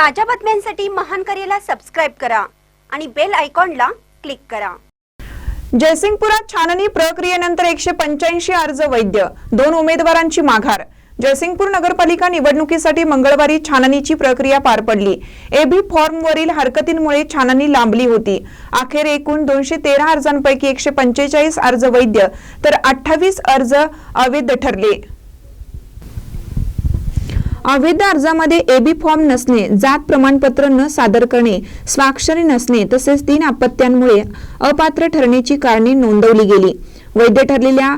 ताज्या बातम्यांसाठी महान करेला सबस्क्राईब करा आणि बेल आयकॉनला क्लिक करा. जयसिंगपुरात छाननी प्रक्रियेनंतर एकशे पंच्याऐंशी अर्ज वैद्य दोन उमेदवारांची माघार. जयसिंगपूर नगरपालिका निवडणुकीसाठी मंगळवारी छाननीची प्रक्रिया पार पडली. एबी फॉर्मवरील हरकतींमुळे छाननी लांबली होती. अखेर एकूण दोनशे तेरा अर्जांपैकी एकशे पंचेचाळीस अर्ज वैद्य तर अठ्ठावीस अर्ज अवैध ठरले. अवैध अर्जामध्ये एबी फॉर्म नसणे जात प्रमाणपत्र न सादर करणे स्वाक्षरी नसणे तसेच तीन अपत्यांमुळे अपात्र ठरण्याची कारणे नोंदवली गेली. वैध ठरलेल्या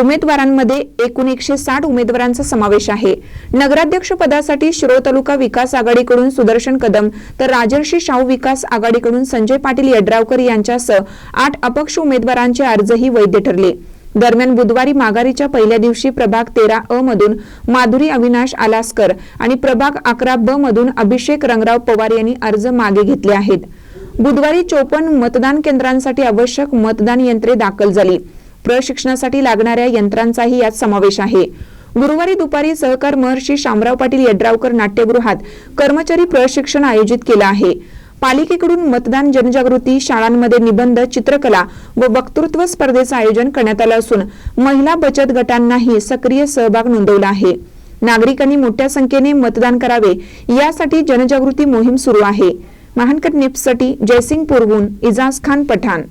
उमेदवारांमध्ये एकूण एकशे साठ उमेदवारांचा समावेश आहे. नगराध्यक्ष पदासाठी शिरो तालुका विकास आघाडीकडून सुदर्शन कदम तर राजर्षी शाहू विकास आघाडीकडून संजय पाटील यड्रावकर यांच्यासह आठ अपक्ष उमेदवारांचे अर्जही वैध ठरले. दरम्यान बुधवारी माघारीच्या पहिल्या दिवशी प्रभाग तेरा अ मधून माधुरी अविनाश आलासकर आणि प्रभाग अकरा ब मधून अभिषेक रंगराव पवार यांनी अर्ज मागे घेतले आहेत. बुधवारी चोपन्न मतदान केंद्रांसाठी आवश्यक मतदान यंत्रे दाखल झाली. प्रशिक्षणासाठी लागणाऱ्या यंत्रांचाही यात समावेश आहे. गुरुवारी दुपारी सहकार महर्षी शामराव पाटील यड्रावकर नाट्यगृहात कर्मचारी प्रशिक्षण आयोजित केलं आहे. पालिकेकडून मतदान जनजागृती शाळांमध्ये निबंध चित्रकला व वक्तृत्व स्पर्धेचं आयोजन करण्यात आलं असून महिला बचत गटांनाही सक्रिय सहभाग नोंदवला आहे. नागरिकांनी मोठ्या संख्येने मतदान करावे यासाठी जनजागृती मोहीम सुरू आहे. महानकट निप्ससाठी जयसिंगपूरहून इजाज खान पठाण.